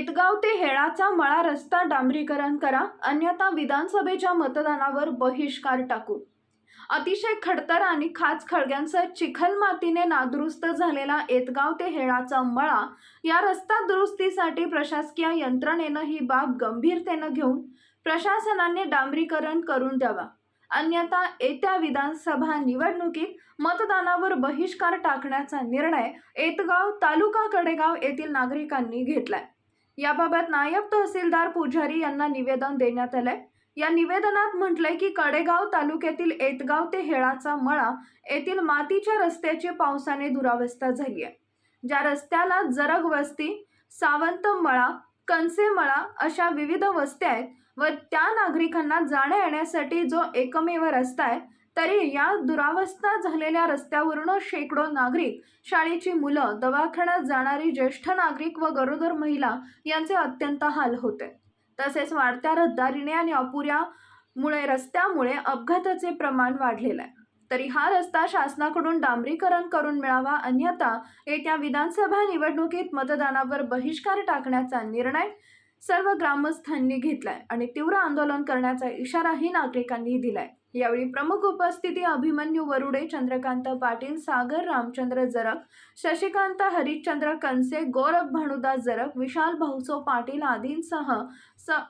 शेतगाव ते हेळाचा मळा रस्ता डांबरीकरण करा अन्यथा विधानसभेच्या मतदानावर बहिष्कार टाकू. अतिशय खडतर आणि खाच खळग्यांसह चिखल मातीने नादुरुस्त झालेला एतगाव ते हेळाचा मळा या रस्ता दुरुस्तीसाठी प्रशासकीय यंत्रणेनं ही बाब गंभीरतेनं घेऊन प्रशासनाने डांबरीकरण करून द्यावा. अन्यथा येत्या विधानसभा निवडणुकीत मतदानावर बहिष्कार टाकण्याचा निर्णय एतगाव तालुका कडेगाव येथील नागरिकांनी घेतलाय. याबाबत नायब तहसीलदार पुजारी यांना निवेदन देण्यात आलंय. या निवेदनात म्हटलंय की कडेगाव तालुक्यातील एतगाव ते हेळाचा मळा येथील मातीच्या रस्त्याची पावसाने दुरावस्था झाली आहे. ज्या रस्त्याला जरग वस्ती सावंत मळा कनसे मळा अशा विविध वस्त्या आहेत व त्या नागरिकांना जाण्या येण्यासाठी जो एकमेव रस्ता आहे तरी या दुरावस्था झालेल्या रस्त्यावरून शेकडो नागरिक शाळेची मुलं दवाखान्यात जाणारी ज्येष्ठ नागरिक व गरोदर महिला यांचे अत्यंत हाल होते. तसेच वाढत्या रहदारीने आणि अपुऱ्यामुळे रस्त्यामुळे अपघाताचे प्रमाण वाढलेलं आहे. तरी हा रस्ता शासनाकडून डांबरीकरण करून मिळावा अन्यथा येत्या विधानसभा निवडणुकीत मतदानावर बहिष्कार टाकण्याचा निर्णय सर्व ग्रामस्थांनी घेतलाय आणि तीव्र आंदोलन करण्याचा इशाराही नागरिकांनी दिलाय. यावेळी प्रमुख उपस्थिती अभिमन्यू वरुडे चंद्रकांत पाटील सागर रामचंद्र जरक शशिकांत हरिश्चंद्र कनसे गोरख भानुदास जरक विशाल भाऊसो पाटील आदींसह स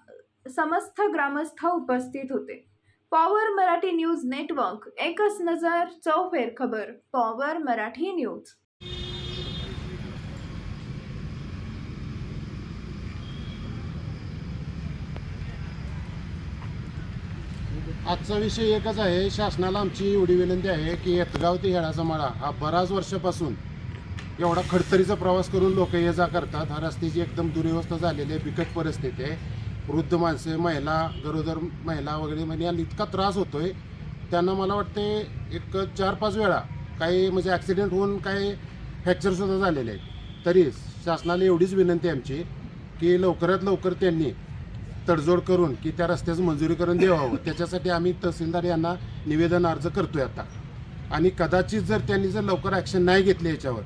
समस्त ग्रामस्थ उपस्थित होते. पॉवर मराठी न्यूज नेटवर्क एकच नजर चौफेर खबर पॉवर मराठी न्यूज. आजचा विषय एकच आहे शासनाला आमची एवढी विनंती आहे की येतगाव ते हेळाचा मळा हा बराच वर्षापासून एवढा खडतरीचा प्रवास करून लोक ये जा करतात. हा रस्त्याची एकदम दुरवस्था झालेली आहे बिकट परिस्थिती आहे. वृद्ध माणसे महिला गरोदर महिला वगैरे म्हणजे यांना इतका त्रास होतोय. त्यांना मला वाटते एक चार पाच वेळा काही म्हणजे ॲक्सिडेंट होऊन काही फ्रॅक्चरसुद्धा झालेले आहेत. तरी शासनाला एवढीच विनंती आमची की लवकरात लवकर त्यांनी तडजोड करून की त्या रस्त्याचं मंजुरीकरण द्यावं त्याच्यासाठी आम्ही तहसीलदार यांना निवेदन अर्ज करतोय आता. आणि कदाचित जर त्यांनी जर लवकर ॲक्शन नाही घेतली याच्यावर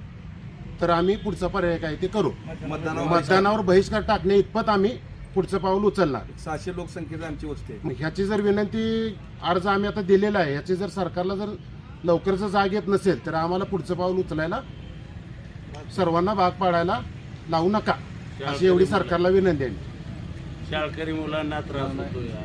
तर आम्ही पुढचा पर्याय काय ते करू. मतदानावर मतदानावर बहिष्कार टाकणे इतपत आम्ही पुढचं पाऊल उचलणार. सहाशे लोकसंख्येची आमची वस्ती आहे. ह्याची जर विनंती अर्ज आम्ही आता दिलेला आहे ह्याची जर सरकारला जर लवकरच जाग येत नसेल तर आम्हाला पुढचं पाऊल उचलायला सर्वांना भाग पाडायला लावू नका अशी एवढी सरकारला विनंती आहे. शाळकरी मुलांना त्रास होतो या